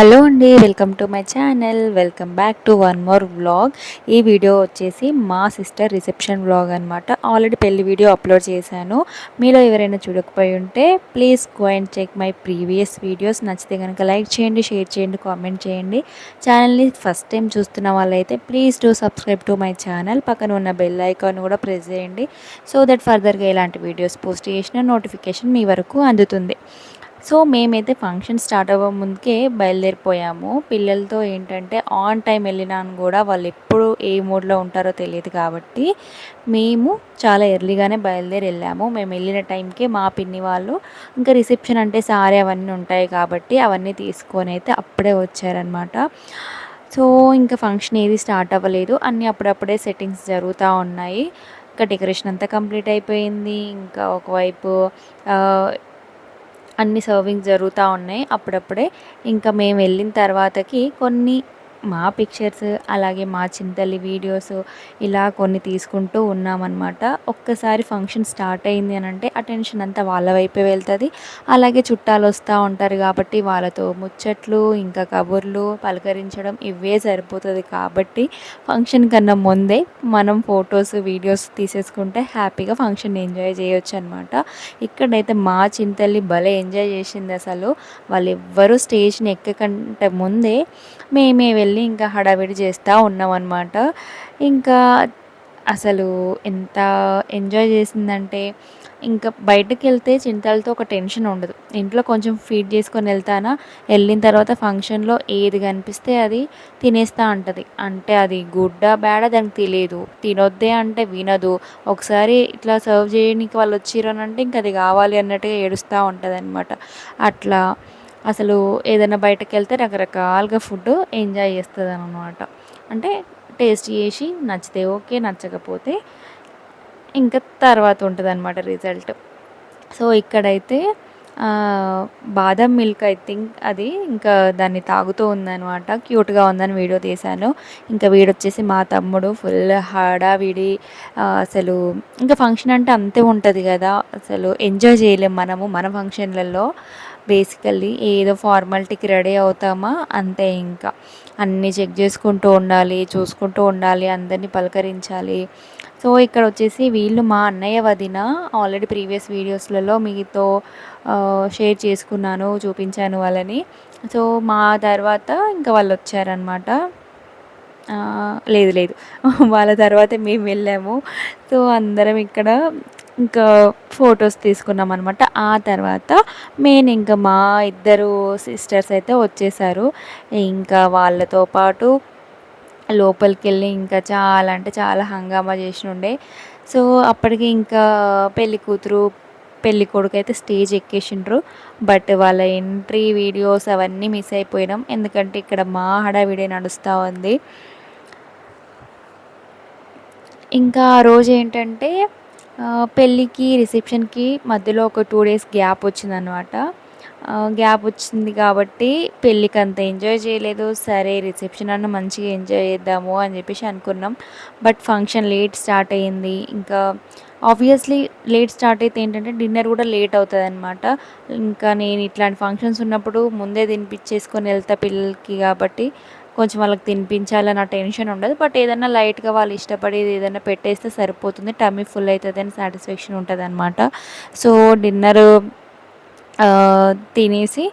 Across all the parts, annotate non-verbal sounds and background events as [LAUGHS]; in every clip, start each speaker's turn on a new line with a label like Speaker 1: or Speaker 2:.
Speaker 1: Hello అండి welcome to my channel. Welcome back to one more vlog. ఈ video వచ్చేసి మా సిస్టర్ రిసెప్షన్ వ్లాగ్ అనమాట ఆల్రెడీ పెళ్ళి వీడియో అప్లోడ్ చేశాను. మీలో ఎవరైనా చూడకపోయి ఉంటే please go and check my previous videos. నచ్చితే కనుక లైక్ చేయండి షేర్ చేయండి కామెంట్ చేయండి. ఛానల్ని ఫస్ట్ టైం చూస్తున్న వాళ్ళైతే please do subscribe to my channel. పక్కన ఉన్న బెల్ ఐకాన్ కూడా ప్రెస్ చేయండి. సో దట్ ఫర్దర్గా ఇలాంటి వీడియోస్ పోస్ట్ చేసిన నోటిఫికేషన్ మీ వరకు అందుతుంది. సో మేమైతే ఫంక్షన్ స్టార్ట్ అవ్వ ముందుకే బయలుదేరిపోయాము. పిల్లలతో ఏంటంటే ఆన్ టైం వెళ్ళినాను కూడా వాళ్ళు ఎప్పుడు ఏ మూడ్లో ఉంటారో తెలియదు కాబట్టి మేము చాలా ఎర్లీగానే బయలుదేరి వెళ్ళాము. మేము వెళ్ళిన టైంకే మా పిన్ని వాళ్ళు ఇంకా రిసెప్షన్ అంటే సారీ అవన్నీ ఉంటాయి కాబట్టి అవన్నీ తీసుకొని అయితే అప్పుడే వచ్చారనమాట సో ఇంకా ఫంక్షన్ ఏది స్టార్ట్ అవ్వలేదు. అన్నీ అప్పుడప్పుడే సెట్టింగ్స్ జరుగుతూ ఉన్నాయి. ఇంకా డెకరేషన్ అంతా కంప్లీట్ అయిపోయింది. ఇంకా ఒకవైపు అన్ని సర్వింగ్స్ జరుగుతూ ఉన్నాయి అప్పుడప్పుడే. ఇంకా మేము వెళ్ళిన తర్వాతకి కొన్ని మా పిక్చర్స్ అలాగే మా చింతల్లి వీడియోస్ ఇలా కొన్ని తీసుకుంటూ ఉన్నామన్నమాట. ఒక్కసారి ఫంక్షన్ స్టార్ట్ అయింది అని అంటే అటెన్షన్ అంతా వాళ్ళ వైపే వెళ్తుంది. అలాగే చుట్టాలు వస్తూ ఉంటారు కాబట్టి వాళ్ళతో ముచ్చట్లు ఇంకా కబుర్లు పలకరించడం ఇవే సరిపోతుంది కాబట్టి ఫంక్షన్ కన్నా ముందే మనం ఫొటోస్ వీడియోస్ తీసేసుకుంటే హ్యాపీగా ఫంక్షన్ ఎంజాయ్ చేయొచ్చు అనమాట ఇక్కడైతే మా చింతల్లి భలే ఎంజాయ్ చేసింది అసలు. వాళ్ళు ఎవ్వరూ స్టేజ్ని ఎక్కకంటే ముందే మేమే వెళ్ళి వెళ్ళి ఇంకా హడావిడి చేస్తూ ఉన్నాం అనమాట ఇంకా అసలు ఎంత ఎంజాయ్ చేసిందంటే ఇంకా బయటకు వెళ్తే చింతలతో ఒక టెన్షన్ ఉండదు. ఇంట్లో కొంచెం ఫీడ్ చేసుకొని వెళ్తానా వెళ్ళిన తర్వాత ఫంక్షన్లో ఏది కనిపిస్తే అది తినేస్తూ ఉంటుంది. అంటే అది గుడ్డ బ్యాడ దానికి తెలియదు. తినొద్దే అంటే వినదు. ఒకసారి ఇట్లా సర్వ్ చేయడానికి వాళ్ళు వచ్చిరనంటే ఇంకా అది కావాలి అన్నట్టుగా ఏడుస్తూ ఉంటుంది అనమాట అట్లా అసలు ఏదైనా బయటకు వెళ్తే రకరకాలుగా ఫుడ్ ఎంజాయ్ చేస్తుంది అనమాట అంటే టేస్ట్ చేసి నచ్చితే ఓకే నచ్చకపోతే ఇంకా తర్వాత ఉంటుంది అనమాట రిజల్ట్ సో ఇక్కడైతే బాదం మిల్క్ ఐ థింక్ అది ఇంకా దాన్ని తాగుతూ ఉందనమాట. క్యూట్గా ఉందని వీడియో తీశాను. ఇంకా వీడొచ్చేసి మా తమ్ముడు ఫుల్ హడావిడి అసలు ఇంకా ఫంక్షన్ అంటే అంతే ఉంటుంది కదా. అసలు ఎంజాయ్ చేయలేం మనము మన ఫంక్షన్లలో బేసికల్లీ ఏదో ఫార్మాలిటీకి రెడీ అవుతామా? అంతే ఇంకా. అన్నీ చెక్ చేసుకుంటూ ఉండాలి చూసుకుంటూ ఉండాలి అందరినీ పలకరించాలి. సో ఇక్కడ వచ్చేసి వీళ్ళు మా అన్నయ్య వదిన ఆల్రెడీ ప్రీవియస్ వీడియోస్లలో మీతో షేర్ చేసుకున్నాను చూపించాను వాళ్ళని. సో మా తర్వాత ఇంకా వాళ్ళు వచ్చారనమాట లేదు లేదు. [LAUGHS] వాళ్ళ తర్వాత మేము వెళ్ళాము. సో అందరం ఇక్కడ ఇంకా ఫొటోస్ తీసుకున్నాం అనమాట ఆ తర్వాత మెయిన్ ఇంకా మా ఇద్దరు సిస్టర్స్ అయితే వచ్చేసారు. ఇంకా వాళ్ళతో పాటు లోపలికి వెళ్ళి ఇంకా చాలా అంటే చాలా హంగామా చేసి ఉండే సో అప్పటికి ఇంకా పెళ్ళి కూతురు పెళ్ళి కొడుకు అయితే స్టేజ్ ఎక్కేసిండ్రు. బట్ వాళ్ళ ఎంట్రీ వీడియోస్ అవన్నీ మిస్ అయిపోయినాం. ఎందుకంటే ఇక్కడ మా హడావిడే నడుస్తూ ఉంది. ఇంకా ఆ రోజు ఏంటంటే పెళ్ళికి రిసెప్షన్కి మధ్యలో ఒక టూ డేస్ గ్యాప్ వచ్చిందనమాట గ్యాప్ వచ్చింది కాబట్టి పెళ్ళికి అంత ఎంజాయ్ చేయలేదు. సరే రిసెప్షన్ అన్న మంచిగా ఎంజాయ్ చేద్దాము అని చెప్పేసి అనుకున్నాం. బట్ ఫంక్షన్ లేట్ స్టార్ట్ అయ్యింది. ఇంకా ఆబ్వియస్లీ లేట్ స్టార్ట్ అయితే ఏంటంటే డిన్నర్ కూడా లేట్ అవుతుంది అనమాట ఇంకా నేను ఇట్లాంటి ఫంక్షన్స్ ఉన్నప్పుడు ముందే తినిపించేసుకొని వెళ్తా పిల్లలకి కాబట్టి కొంచెం వాళ్ళకి తినిపించాలని టెన్షన్ ఉండదు. బట్ ఏదైనా లైట్గా వాళ్ళు ఇష్టపడేది ఏదైనా పెట్టేస్తే సరిపోతుంది. టమ్మీ ఫుల్ అవుతుంది అని సాటిస్ఫాక్షన్ ఉంటుంది అనమాట సో డిన్నర్ తినేసి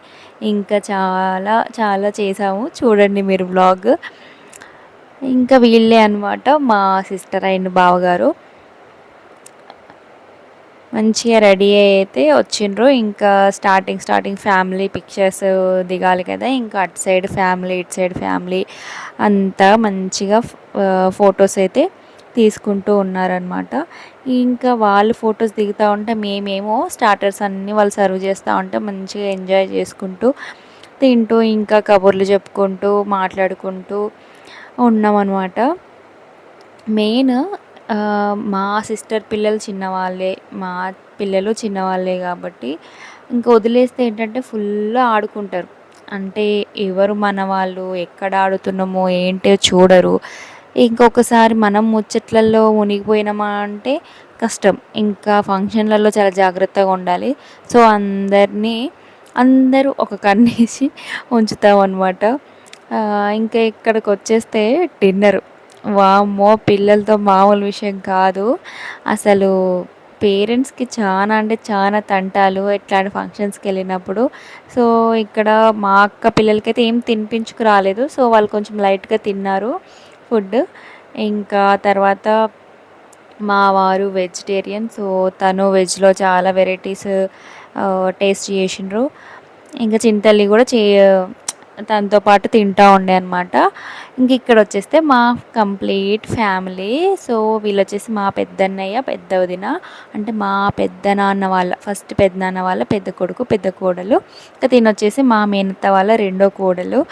Speaker 1: ఇంకా చాలా చాలా చేసాము. చూడండి మీరు బ్లాగ్ ఇంకా వీళ్ళే అనమాట మా సిస్టర్ అండ్ బావగారు. మంచిగా రెడీ అయితే వచ్చిండ్రు. ఇంకా స్టార్టింగ్ స్టార్టింగ్ ఫ్యామిలీ పిక్చర్స్ దిగాలి కదా. ఇంకా అటు సైడ్ ఫ్యామిలీ ఇటు సైడ్ ఫ్యామిలీ అంతా మంచిగా ఫొటోస్ అయితే తీసుకుంటూ ఉన్నారనమాట ఇంకా వాళ్ళు ఫొటోస్ దిగుతూ ఉంటే మేమేమో స్టార్టర్స్ అన్నీ వాళ్ళు సర్వ్ చేస్తూ ఉంటే మంచిగా ఎంజాయ్ చేసుకుంటూ తింటూ ఇంకా కబుర్లు చెప్పుకుంటూ మాట్లాడుకుంటూ ఉన్నామన్నమాట. మెయిన్ మా సిస్టర్ పిల్లలు చిన్నవాళ్ళే. మా పిల్లలు చిన్నవాళ్ళే కాబట్టి ఇంకా వదిలేస్తే ఏంటంటే ఫుల్ ఆడుకుంటారు. అంటే ఎవరు మన వాళ్ళు ఎక్కడ ఆడుతున్నామో ఏంటో చూడరు. ఇంకొకసారి మనం ముచ్చట్లలో మునిగిపోయినామా అంటే కష్టం. ఇంకా ఫంక్షన్లలో చాలా జాగ్రత్తగా ఉండాలి. సో అందరినీ అందరూ ఒక కన్నేసి ఉంచుతాం అనమాట ఇంకా ఇక్కడికి వచ్చేస్తే డిన్నర్ వామ్మో పిల్లలతో మామూలు విషయం కాదు. అసలు పేరెంట్స్కి చాలా అంటే చాలా తంటాలు ఇట్లాంటి ఫంక్షన్స్కి వెళ్ళినప్పుడు. సో ఇక్కడ మా అక్క పిల్లలకైతే ఏం తినిపించుకు రాలేదు. సో వాళ్ళు కొంచెం లైట్గా తిన్నారు ఫుడ్. ఇంకా తర్వాత మా వారు వెజిటేరియన్ సో తను వెజ్లో చాలా వెరైటీస్ టేస్ట్ చేసిండ్రు. ఇంకా చింతల్లి కూడా చే తనతో పాటు తింటూ ఉండే అనమాట ఇంక ఇక్కడ వచ్చేస్తే మా కంప్లీట్ ఫ్యామిలీ. సో వీళ్ళు వచ్చేసి మా పెద్దన్నయ్య పెద్ద వదిన. అంటే మా పెద్దనాన్న వాళ్ళ ఫస్ట్ పెద్దనాన్న వాళ్ళ పెద్ద కొడుకు పెద్ద కోడలు. ఇంకా తిని వచ్చేసి మా మేనత్త వాళ్ళ రెండో కోడలు.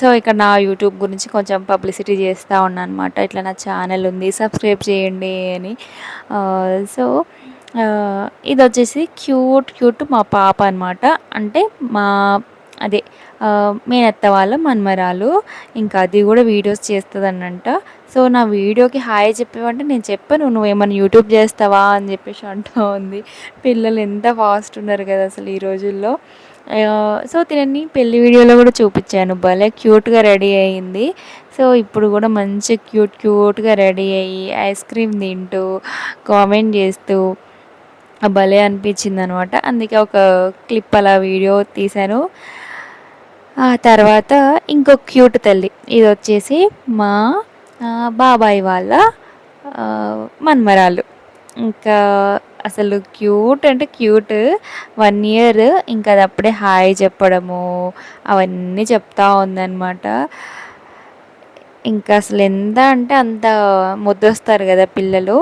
Speaker 1: సో ఇక్కడ నా యూట్యూబ్ గురించి కొంచెం పబ్లిసిటీ చేస్తూ ఉన్నాను అనమాట ఇట్లా నా ఛానల్ ఉంది సబ్స్క్రైబ్ చేయండి అని. సో ఇది వచ్చేసి క్యూట్ క్యూట్ మా పాప అనమాట అంటే మా అదే మేనత్త వాళ్ళ మన్మరాలు. ఇంకా అది కూడా వీడియోస్ చేస్తుందనంట సో నా వీడియోకి హాయ్ చెప్పేవంటే నేను చెప్పాను నువ్వు ఏమైనా యూట్యూబ్ చేస్తావా? అని చెప్పేసి అంటూ ఉంది. పిల్లలు ఎంత ఫాస్ట్ ఉన్నారు కదా అసలు ఈ రోజుల్లో. సో తినని పెళ్ళి వీడియోలో కూడా చూపించాను. భలే క్యూట్గా రెడీ అయింది. సో ఇప్పుడు కూడా మంచి క్యూట్ క్యూట్గా రెడీ అయ్యి ఐస్ క్రీమ్ తింటూ కామెంట్ చేస్తూ భలే అనిపించింది అనమాట అందుకే ఒక క్లిప్ అలా వీడియో తీశాను. ఆ తర్వాత ఇంకో క్యూట్ తల్లి. ఇది వచ్చేసి మా బాబాయ్ వాళ్ళ మన్మరాలు. ఇంకా అసలు క్యూట్ అంటే క్యూట్. వన్ ఇయర్ ఇంకా అది అప్పుడే హాయ్ చెప్పడము అవన్నీ చెప్తా ఉందన్నమాట. ఇంకా అసలు ఎంత అంటే అంత ముద్దొస్తారు కదా పిల్లలు.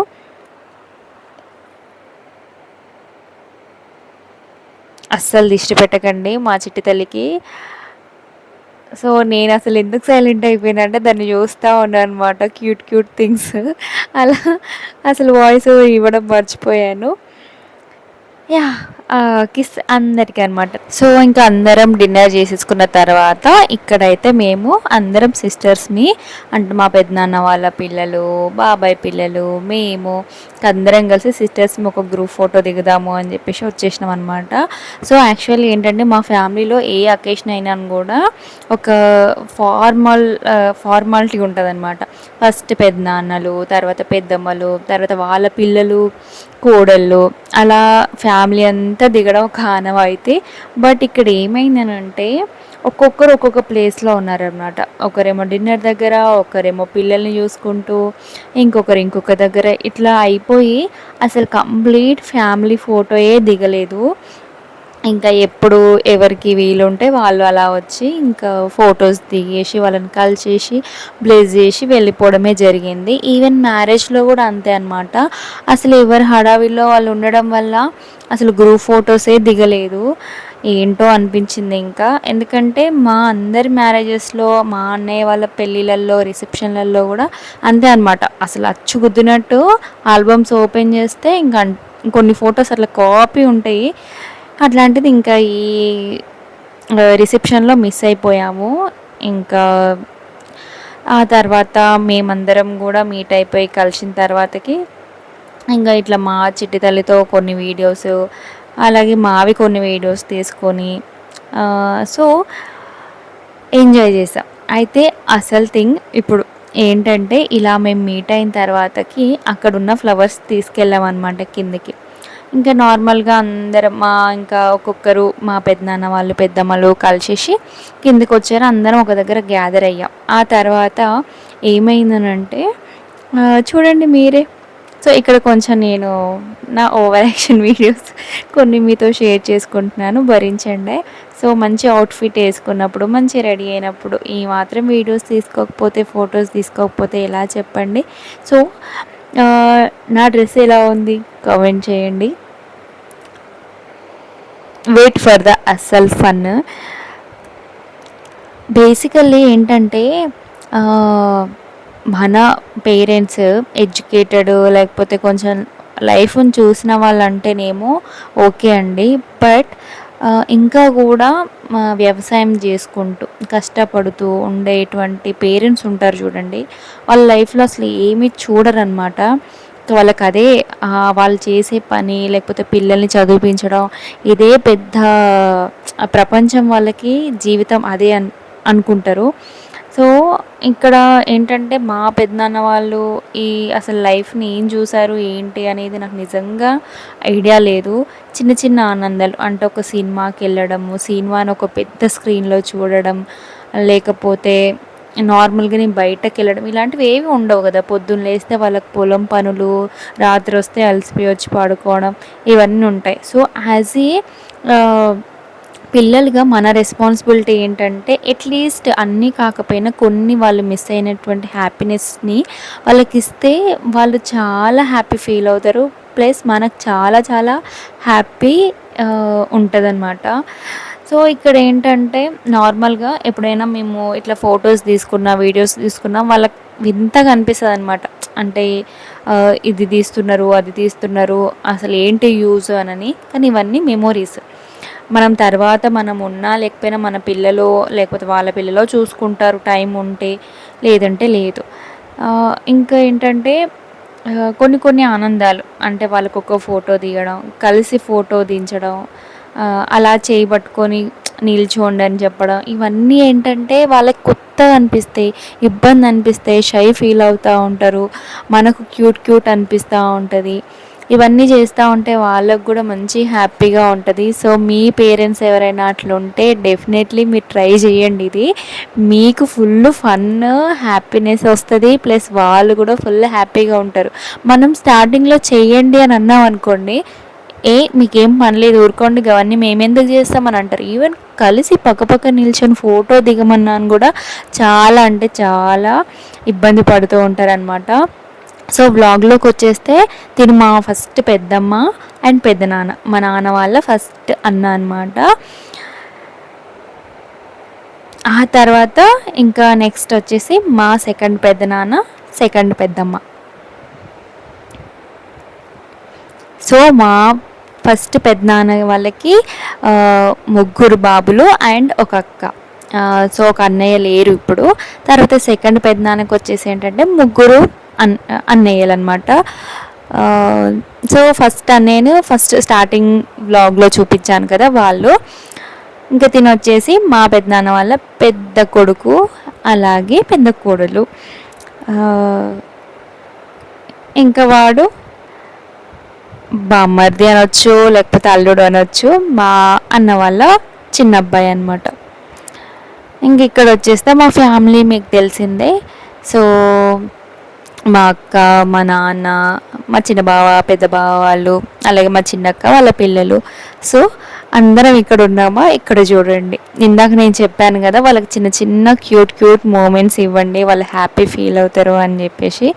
Speaker 1: అస్సలు దిష్టి పెట్టకండి మా చిట్టి తల్లికి. సో నేను అసలు ఎందుకు సైలెంట్ అయిపోయినా అంటే దాన్ని చూస్తూ ఉన్నాను అనమాట క్యూట్ క్యూట్ థింగ్స్ అలా అసలు వాయిస్ ఇవ్వడం మర్చిపోయాను. యా కిస్ అందరికీ అనమాట సో ఇంకా అందరం డిన్నర్ చేసేసుకున్న తర్వాత ఇక్కడైతే మేము అందరం సిస్టర్స్ని అంటే మా పెద్దనాన్న వాళ్ళ పిల్లలు బాబాయ్ పిల్లలు మేము అందరం కలిసి సిస్టర్స్ ఒక గ్రూప్ ఫోటో దిగుదాము అని చెప్పేసి వచ్చేసినాం అనమాట సో యాక్చువల్లీ ఏంటంటే మా ఫ్యామిలీలో ఏ అకేషన్ అయినా కూడా ఒక ఫార్మల్ ఫార్మాలిటీ ఉంటుంది అనమాట ఫస్ట్ పెద్దనాన్నలు తర్వాత పెద్దమ్మలు తర్వాత వాళ్ళ పిల్లలు కోడళ్ళు అలా ఫ్యామిలీ అంతా దిగడం ఒక అయితే. బట్ ఇక్కడ ఏమైందనంటే ఒక్కొక్కరు ఒక్కొక్క ప్లేస్లో ఉన్నారనమాట ఒకరేమో డిన్నర్ దగ్గర ఒకరేమో పిల్లల్ని చూసుకుంటూ ఇంకొకరు ఇంకొక దగ్గర. ఇట్లా అయిపోయి అసలు కంప్లీట్ ఫ్యామిలీ ఫోటోయే దిగలేదు. ఇంకా ఎప్పుడు ఎవరికి వీలుంటే వాళ్ళు అలా వచ్చి ఇంకా ఫొటోస్ దిగేసి వాళ్ళని కలిసేసి బ్లేజ్ చేసి వెళ్ళిపోవడమే జరిగింది. ఈవెన్ మ్యారేజ్లో కూడా అంతే అనమాట అసలు ఎవరు హడావిలో వాళ్ళు ఉండడం వల్ల అసలు గ్రూప్ ఫొటోసే దిగలేదు. ఏంటో అనిపించింది ఇంకా. ఎందుకంటే మా అందరి మ్యారేజెస్లో మా అన్నయ్య వాళ్ళ పెళ్ళిళ్ళల్లో రిసెప్షన్లలో కూడా అంతే అనమాట అసలు అచ్చు గుద్దినట్టు ఆల్బమ్స్ ఓపెన్ చేస్తే ఇంకా కొన్ని ఫొటోస్ అట్లా కాపీ ఉంటాయి. అట్లాంటిది ఇంకా ఈ రిసెప్షన్లో మిస్ అయిపోయాము. ఇంకా ఆ తర్వాత మేమందరం కూడా మీట్ అయిపోయి కలిసిన తర్వాతకి ఇంకా ఇట్లా మా చిట్టి తల్లితో కొన్ని వీడియోస్ అలాగే మావి కొన్ని వీడియోస్ తీసుకొని సో ఎంజాయ్ చేసాం. అయితే అసలు థింగ్ ఇప్పుడు ఏంటంటే ఇలా మేము మీట్ అయిన తర్వాతకి అక్కడున్న ఫ్లవర్స్ తీసుకెళ్ళామన్నమాట కిందకి. ఇంకా నార్మల్గా అందరం మా ఇంకా ఒక్కొక్కరు మా పెద్దనాన్న వాళ్ళు పెద్దమ్మలు కలిసేసి కిందకి వచ్చారు అందరం ఒక దగ్గర గ్యాదర్ అయ్యాం. ఆ తర్వాత ఏమైందనంటే చూడండి మీరే. సో ఇక్కడ కొంచెం నేను నా ఓవర్ యాక్షన్ వీడియోస్ కొన్ని మీతో షేర్ చేసుకుంటున్నాను. భరించండి. సో మంచి అవుట్ఫిట్ వేసుకున్నప్పుడు మంచి రెడీ అయినప్పుడు ఈ మాత్రం వీడియోస్ తీసుకోకపోతే ఫొటోస్ తీసుకోకపోతే ఎలా చెప్పండి? సో నా డ్రెస్ ఎలా ఉంది? కామెంట్ చేయండి. వెయిట్ ఫర్ ద అస్సల్ ఫన్ బేసికల్లీ ఏంటంటే మన పేరెంట్స్ ఎడ్యుకేటెడ్ లేకపోతే కొంచెం లైఫ్ని చూసిన వాళ్ళంటేనేమో ఓకే అండి. బట్ ఇంకా కూడా వ్యవసాయం చేసుకుంటూ కష్టపడుతూ ఉండేటువంటి పేరెంట్స్ ఉంటారు చూడండి. వాళ్ళ లైఫ్లో అసలు ఏమీ చూడరనమాట వాళ్ళకి అదే వాళ్ళు చేసే పని లేకపోతే పిల్లల్ని చదివించడం ఇదే పెద్ద ప్రపంచం వాళ్ళకి జీవితం అదే అన్ అనుకుంటారు. సో ఇక్కడ ఏంటంటే మా పెద్దనాన్న వాళ్ళు ఈ అసలు లైఫ్ని ఏం చూసారు ఏంటి అనేది నాకు నిజంగా ఐడియా లేదు. చిన్న చిన్న ఆనందాలు అంటే ఒక సినిమాకి వెళ్ళడము సినిమాని ఒక పెద్ద స్క్రీన్లో చూడడం లేకపోతే నార్మల్గా నేను బయటకు వెళ్ళడం ఇలాంటివి ఏవి ఉండవు కదా. పొద్దున్న లేస్తే వాళ్ళకి పొలం పనులు రాత్రి వస్తే అలసిపోయి వచ్చి పడుకోవడం ఇవన్నీ ఉంటాయి. సో యాజ్ ఏ పిల్లలుగా మన రెస్పాన్సిబిలిటీ ఏంటంటే అట్లీస్ట్ అన్నీ కాకపోయినా కొన్ని వాళ్ళు మిస్ అయినటువంటి హ్యాపీనెస్ని వాళ్ళకి ఇస్తే వాళ్ళు చాలా హ్యాపీ ఫీల్ అవుతారు. ప్లస్ మనకు చాలా చాలా హ్యాపీ ఉంటుందన్నమాట. సో ఇక్కడ ఏంటంటే నార్మల్గా ఎప్పుడైనా మేము ఇట్లా ఫొటోస్ తీసుకున్నా వీడియోస్ తీసుకున్నా వాళ్ళకి వింతగా అనిపిస్తుంది అనమాట అంటే ఇది తీస్తున్నారు అది తీస్తున్నారు అసలు ఏంటి యూజ్ అనని కానీ ఇవన్నీ మెమోరీస్ మనం తర్వాత మనం ఉన్నా లేకపోయినా మన పిల్లలు లేకపోతే వాళ్ళ పిల్లలో చూసుకుంటారు టైం ఉంటే లేదంటే లేదు. ఇంకా ఏంటంటే కొన్ని కొన్ని ఆనందాలు అంటే వాళ్ళకు ఒక ఫోటో తీయడం కలిసి ఫోటో దించడం అలా చేయబట్టుకొని నిల్చోండి అని చెప్పడం ఇవన్నీ ఏంటంటే వాళ్ళకి కొత్తగా అనిపిస్తాయి ఇబ్బంది అనిపిస్తాయి షై ఫీల్ అవుతూ ఉంటారు మనకు క్యూట్ క్యూట్ అనిపిస్తూ ఉంటుంది. ఇవన్నీ చేస్తూ ఉంటే వాళ్ళకు కూడా మంచి హ్యాపీగా ఉంటుంది. సో మీ పేరెంట్స్ ఎవరైనా అట్లుంటే ఉంటే డెఫినెట్లీ మీరు ట్రై చేయండి ఇది. మీకు ఫుల్ ఫన్ హ్యాపీనెస్ వస్తుంది. ప్లస్ వాళ్ళు కూడా ఫుల్ హ్యాపీగా ఉంటారు. మనం స్టార్టింగ్లో చేయండి అని అన్నాం అనుకోండి ఏ మీకేం పని లేదు ఊరుకోండి అవన్నీ మేమెందుకు చేస్తామని అంటారు. ఈవెన్ కలిసి పక్కపక్క నిల్చొని ఫోటో దిగమన్నాను కూడా చాలా అంటే చాలా ఇబ్బంది పడుతూ ఉంటారనమాట సో వ్లాగ్లోకి వచ్చేస్తే తిను మా ఫస్ట్ పెద్దమ్మ అండ్ పెద్ద నాన్న. మా నాన్న వాళ్ళ ఫస్ట్ అన్న అనమాట ఆ తర్వాత ఇంకా నెక్స్ట్ వచ్చేసి మా సెకండ్ పెద్ద నాన్న సెకండ్ పెద్దమ్మ. సో మా ఫస్ట్ పెద్దనాన్న వాళ్ళకి ముగ్గురు బాబులు అండ్ ఒక అక్క. సో ఒక అన్నయ్య లేరు ఇప్పుడు. తర్వాత సెకండ్ పెద్దనాన్నకి వచ్చేసి ఏంటంటే ముగ్గురు అన్ అన్నయ్యలు అనమాట సో ఫస్ట్ నేను ఫస్ట్ స్టార్టింగ్ బ్లాగ్లో చూపించాను కదా వాళ్ళు. ఇంకా తినొచ్చేసి మా పెద్దనాన్న వాళ్ళ పెద్ద కొడుకు అలాగే పెద్ద కోడలు. ఇంకా వాడు బామ్మర్ది అనొచ్చు లేకపోతే అల్లుడు అనొచ్చు మా అన్న వాళ్ళ చిన్న అబ్బాయి అనమాట ఇంక ఇక్కడ వచ్చేస్తే మా ఫ్యామిలీ మీకు తెలిసిందే. సో మా అక్క మా నాన్న మా చిన్న బావ పెద్ద బావ వాళ్ళు అలాగే మా చిన్నక్క వాళ్ళ పిల్లలు. సో అందరం ఇక్కడ ఉన్నామా? ఇక్కడ చూడండి. ఇందాక నేను చెప్పాను కదా వాళ్ళకి చిన్న చిన్న క్యూట్ క్యూట్ మూమెంట్స్ ఇవ్వండి. వాళ్ళు హ్యాపీ ఫీల్ అవుతారు అని చెప్పేసి.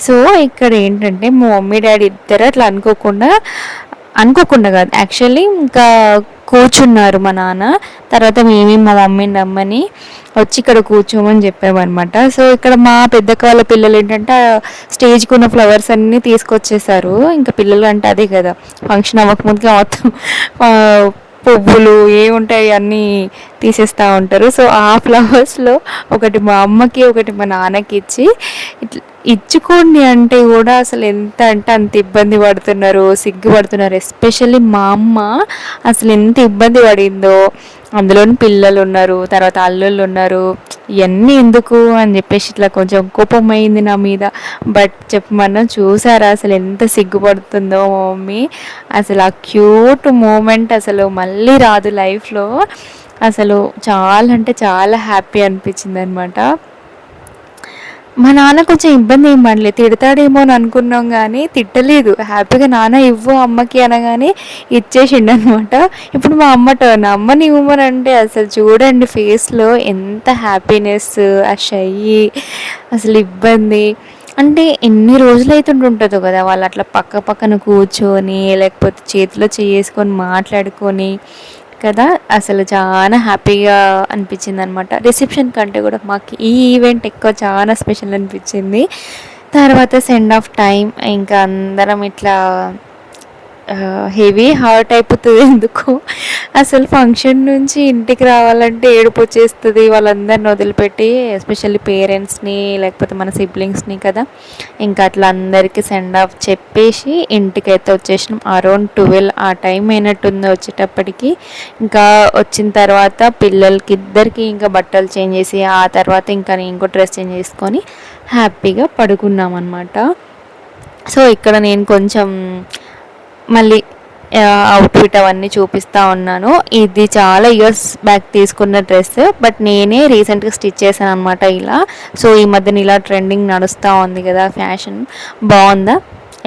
Speaker 1: సో ఇక్కడ ఏంటంటే మా మమ్మీ డాడీ ఇద్దరు అట్లా అనుకోకుండా అనుకోకుండా కాదు. యాక్చువల్లీ ఇంకా కూర్చున్నారు మా నాన్న. తర్వాత మేమే మా మమ్మీని రమ్మని వచ్చి ఇక్కడ కూర్చోమని చెప్పామన్నమాట. సో ఇక్కడ మా పెద్దక్క వాళ్ళ పిల్లలు ఏంటంటే స్టేజ్కి ఉన్న ఫ్లవర్స్ అన్నీ తీసుకొచ్చేసారు. ఇంకా పిల్లలు అంటే అదే కదా ఫంక్షన్ అవ్వకముందుకే మొత్తం పువ్వులు పువ్వులు ఏముంటాయి అన్నీ తీసేస్తూ ఉంటారు. సో ఆ [LAUGHS] ఫ్లవర్స్లో ఒకటి మా అమ్మకి ఒకటి మా నాన్నకి ఇచ్చి ఇట్లా ఇచ్చుకోండి అంటే కూడా అసలు ఎంత అంటే అంత ఇబ్బంది పడుతున్నారు సిగ్గుపడుతున్నారు. ఎస్పెషల్లీ మా అమ్మ అసలు ఎంత ఇబ్బంది పడిందో అందులోని పిల్లలు ఉన్నారు తర్వాత అల్లుళ్ళు ఉన్నారు. ఇవన్నీ ఎందుకు అని చెప్పేసి ఇట్లా కొంచెం కోపమైంది అయింది నా మీద. బట్ చెప్పమన్నా చూసారా అసలు ఎంత సిగ్గుపడుతుందో మా మమ్మీ. అసలు ఆ క్యూట్ మూమెంట్ అసలు మళ్ళీ రాదు లైఫ్లో అసలు చాలా అంటే చాలా హ్యాపీ అనిపించింది అనమాట మా నాన్న కొంచెం ఇబ్బంది ఏం పడలేదు తిడతాడేమో అని అనుకున్నాం కానీ తిట్టలేదు. హ్యాపీగా నాన్న ఇవ్వు అమ్మకి అనగానే ఇచ్చేసిండు అనమాట ఇప్పుడు మా అమ్మ టర్న్ అమ్మని ఇవ్వమని అంటే అసలు చూడండి ఫేస్లో ఎంత హ్యాపీనెస్ ఆ షయ్యి అసలు ఇబ్బంది. అంటే ఎన్ని రోజులు అవుతుంటుంటుందో కదా వాళ్ళు అట్లా పక్క పక్కన కూర్చొని లేకపోతే చేతిలో చేసుకొని మాట్లాడుకొని కదా అసలు చాలా హ్యాపీగా అనిపించింది అనమాట రిసెప్షన్ కంటే కూడా మాకు ఈ ఈవెంట్ ఎక్కువ చాలా స్పెషల్ అనిపించింది. తర్వాత సెండ్ ఆఫ్ టైం ఇంకా అందరం ఇట్లా హెవీ హార్ట్ అయిపోతుంది ఎందుకు. అసలు ఫంక్షన్ నుంచి ఇంటికి రావాలంటే ఏడుపు వచ్చేస్తుంది వాళ్ళందరిని వదిలిపెట్టి ఎస్పెషల్లీ పేరెంట్స్ని లేకపోతే మన సిబ్లింగ్స్ని కదా. ఇంకా అట్లా అందరికీ సెండ్ ఆఫ్ చెప్పేసి ఇంటికైతే వచ్చేసినాం. అరౌండ్ ట్వెల్వ్ ఆ టైం అయినట్టుంది వచ్చేటప్పటికి. ఇంకా వచ్చిన తర్వాత పిల్లలకి ఇద్దరికి ఇంకా బట్టలు చేంజ్ చేసి ఆ తర్వాత ఇంకా నేను ఇంకో డ్రెస్ చేంజ్ చేసుకొని హ్యాపీగా పడుకున్నాం అనమాట సో ఇక్కడ నేను కొంచెం మళ్ళీ అవుట్ఫిట్ అవన్నీ చూపిస్తూ ఉన్నాను. ఇది చాలా ఇయర్స్ బ్యాక్ తీసుకున్న డ్రెస్ బట్ నేనే రీసెంట్గా స్టిచ్ చేశాను అనమాట ఇలా. సో ఈ మధ్యన ఇలా ట్రెండింగ్ నడుస్తూ ఉంది కదా ఫ్యాషన్ బాగుందా?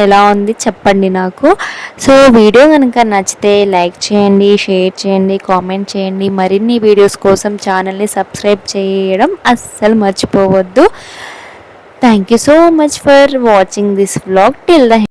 Speaker 1: ఎలా ఉంది? చెప్పండి నాకు. సో వీడియో కనుక నచ్చితే లైక్ చేయండి షేర్ చేయండి కామెంట్ చేయండి. మరిన్ని వీడియోస్ కోసం ఛానల్ని సబ్స్క్రైబ్ చేయడం అస్సలు మర్చిపోవద్దు. Thank you so much for watching this vlog till the